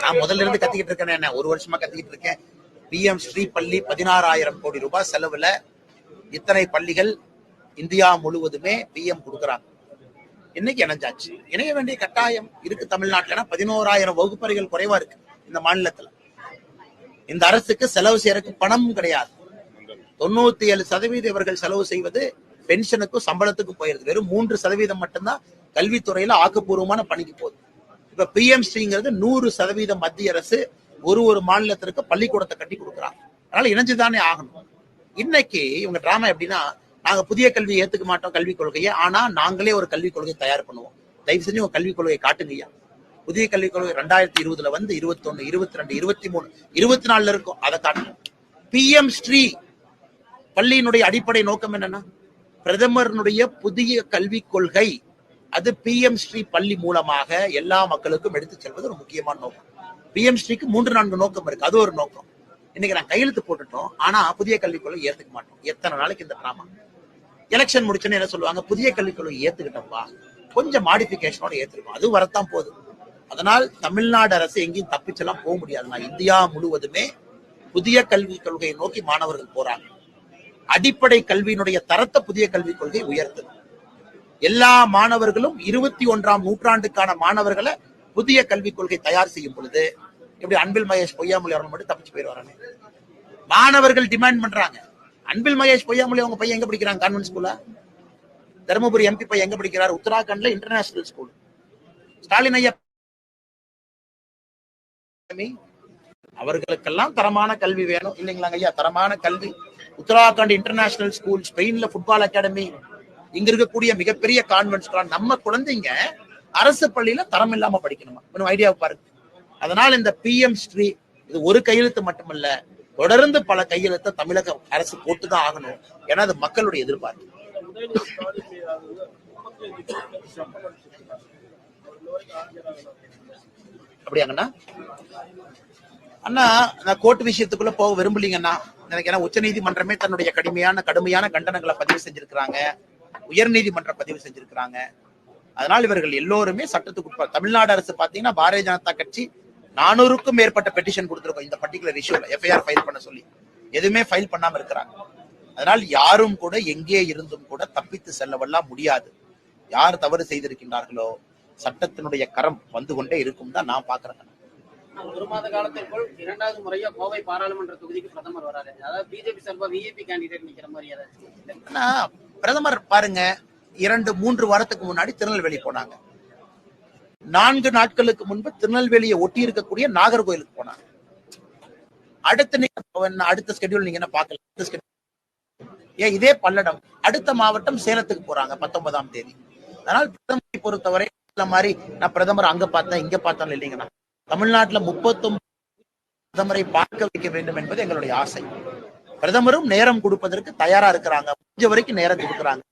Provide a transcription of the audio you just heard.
நான் முதல்ல இருந்து கத்திக்கிட்டு இருக்கேன் என்ன? ஒரு வருஷமா கத்திக்கிட்டு இருக்கேன். பிஎம் ஸ்ரீ பள்ளி பதினாறாயிரம் கோடி ரூபாய் செலவுல இத்தனை பள்ளிகள் இந்தியா முழுவதுமே பிஎம் கொடுக்குறாங்க. இன்னைக்கு இணைஞ்சாச்சு. இணைய வேண்டிய கட்டாயம் இருக்கு தமிழ்நாட்டுல. ஏன்னா பதினோராயிரம் வகுப்பறைகள் குறைவா இருக்கு இந்த மாநிலத்துல. இந்த அரசுக்கு செலவு செய்யறதுக்கு பணமும் கிடையாது. தொண்ணூத்தி ஏழு சதவீதம் இவர்கள் செலவு செய்வது பென்ஷனுக்கும் சம்பளத்துக்கும் போயிருது. வெறும் மூன்று சதவீதம் மட்டும்தான் கல்வித்துறையில ஆக்கப்பூர்வமான பணிக்கு போகுது. இப்ப பிஎம் ஸ்ரீங்கிறது நூறு சதவீதம் மத்திய அரசு ஒரு ஒரு மாநிலத்திற்கு பள்ளிக்கூடத்தை கட்டி கொடுக்குறாங்க அதனால இணைஞ்சுதானே ஆகணும். இன்னைக்கு இவங்க டிராமா எப்படின்னா நாங்க புதிய கல்வியை ஏத்துக்க மாட்டோம் கல்விக் கொள்கையை ஆனா நாங்களே ஒரு கல்விக் கொள்கையை தயார் பண்ணுவோம். தயவு செஞ்சு உங்க கல்விக் கொள்கையை காட்டுங்கய்யா புதிய கல்விக் கொள்கை ரெண்டாயிரத்தி இருபதுல வந்து இருபத்தி ஒண்ணு இருபத்தி ரெண்டு இருபத்தி மூணு இருபத்தி நாலுல இருக்கும். அதை காட்டணும். பிஎம் ஸ்ரீ பள்ளியினுடைய அடிப்படை நோக்கம் என்னன்னா பிரதமருடைய புதிய கல்விக் கொள்கை அது பிஎம் ஸ்ரீ பள்ளி மூலமாக எல்லா மக்களுக்கும் எடுத்துச் செல்வது ஒரு முக்கியமான நோக்கம். பிஎம் ஸ்ரீக்கு மூன்று நான்கு நோக்கம் இருக்கு. அது ஒரு நோக்கம். இன்னைக்கு நான் கையெழுத்து போட்டுட்டோம். ஆனா புதிய கல்விக் ஏத்துக்க மாட்டோம். எத்தனை நாளைக்கு இந்த டிராமா எலெக்ஷன் முடிச்சோன்னு என்ன சொல்லுவாங்க? புதிய கல்விக்குழு கொள்கை ஏத்துக்கிட்டோம்ப்பா கொஞ்சம் மாடிபிகேஷனோட ஏத்துருக்கும் அது வரத்தான் போகுது. அதனால் தமிழ்நாடு அரசு எங்கேயும் தப்பிச்செல்லாம் போக முடியாது. நான் இந்தியா முழுவதுமே புதிய கல்விக் கொள்கையை நோக்கி மாணவர்கள் போறாங்க. அடிப்படை கல்வியினுடைய தரத்தை புதிய கல்விக் கொள்கை உயர்த்தது. எல்லா மாணவர்களும் இருபத்தி ஒன்றாம் நூற்றாண்டுக்கான மாணவர்களை புதிய கல்விக் கொள்கை தயார் செய்யும் பொழுது எப்படி அன்பில் மகேஷ் பொய்யாமொழி அவர்கள் மட்டும் தப்பிச்சு போயிடுவாரானே மாணவர்கள் டிமாண்ட் பண்றாங்க. அன்பில் மகேஷ் பொய்யாமொழி அவங்க பையன் எங்க படிக்கிறாங்க கான்வென்ட் ஸ்கூல்ல தருமபுரி எம்பி பையன் எங்க படிக்கிறார்? உத்தராகண்ட்ல இன்டர்நேஷனல் ஸ்கூல் ஸ்டாலின் ஐயா அவர்களுக்கெல்லாம் தரமான கல்வி வேணும். இல்லைங்களாங்க ஐயா? தரமான கல்வி. உத்தராகண்ட் இன்டர்நேஷனல் ஸ்கூல் ஸ்பெயின்ல ஃபுட்பால் அகாடமி இங்க இருக்கக்கூடிய மிகப்பெரிய கான்வென்ட் நம்ம குழந்தைங்க அரசு பள்ளியில தரம் இல்லாம படிக்கணுமா? இன்னும் ஐடியா பாருங்க. அதனால இந்த பிஎம் ஸ்ரீ இது ஒரு கையெழுத்து மட்டுமல்ல தொடர்ந்து பல கையெழுத்தை தமிழக அரசு போட்டுதான் ஆகணும். ஏன்னா அது மக்களுடைய எதிர்பார்ப்பு. அப்படியாங்கண்ணா? அண்ணா நான் கோர்ட் விஷயத்துக்குள்ள போக விரும்பலீங்கண்ணா. எனக்கு ஏன்னா உச்ச நீதிமன்றமே தன்னுடைய கடுமையான கடுமையான கண்டனங்களை பதிவு செஞ்சிருக்கிறாங்க. உயர் நீதிமன்றம் பதிவு செஞ்சிருக்கிறாங்க. அதனால் இவர்கள் எல்லோருமே சட்டத்துக்கு உட்பட தமிழ்நாடு அரசு பாத்தீங்கன்னா பாரதிய ஜனதா கட்சி நானூறுக்கும் மேற்பட்ட பெட்டிஷன் கொடுத்திருக்கோம் இந்த பர்டிகுலர் இஷ்யூல எஃப்ஐஆர் ஃபைல் பண்ண சொல்லி. எதுவுமே ஃபைல் பண்ணாம இருக்கிறாங்க. அதனால் யாரும் கூட எங்கே இருந்தும் கூட தப்பித்து செல்லவெல்லாம் முடியாது. யார் தவறு செய்திருக்கின்றார்களோ சட்டத்தினுடைய கரம் வந்து கொண்டே இருக்கும் தான் நான் பாக்குறேன். ஒரு மாத காலத்திற்குள் இரண்டாவது முறையா கோவை பாராளுமன்ற தொகுதிக்கு பிரதமர் வராரு. அதாவது பிஜேபி சார்பா விஐபி கேண்டிடேட் நிக்கிற மாதிரி ஏதாச்சும் பிரதமர் பாருங்க இரண்டு மூன்று வாரத்துக்கு முன்னாடி திருநெல்வேலி போனாங்க. நான்கு நாட்களுக்கு முன்பு திருநெல்வேலியை ஒட்டி இருக்கக்கூடிய நாகர்கோயிலுக்கு போனாங்க. அடுத்த நீங்க அடுத்த ஸ்கெடியூல் நீங்க என்ன பார்க்கல? அடுத்த ஏன் இதே பல்லடம். அடுத்த மாவட்டம் சேலத்துக்கு போறாங்க பத்தொன்பதாம் தேதி. அதனால் பிரதமரை பொறுத்தவரை இந்த மாதிரி நான் பிரதமர் அங்க பார்த்தேன் இங்க பார்த்தேன் இல்லைங்கண்ணா தமிழ்நாட்டுல முப்பத்தொன்பது பிரதமரை பார்க்க வைக்க வேண்டும் என்பது எங்களுடைய ஆசை. பிரதமரும் நேரம் கொடுப்பதற்கு தயாரா இருக்கிறாங்க. முடிஞ்ச வரைக்கும் நேரம் கொடுக்குறாங்க.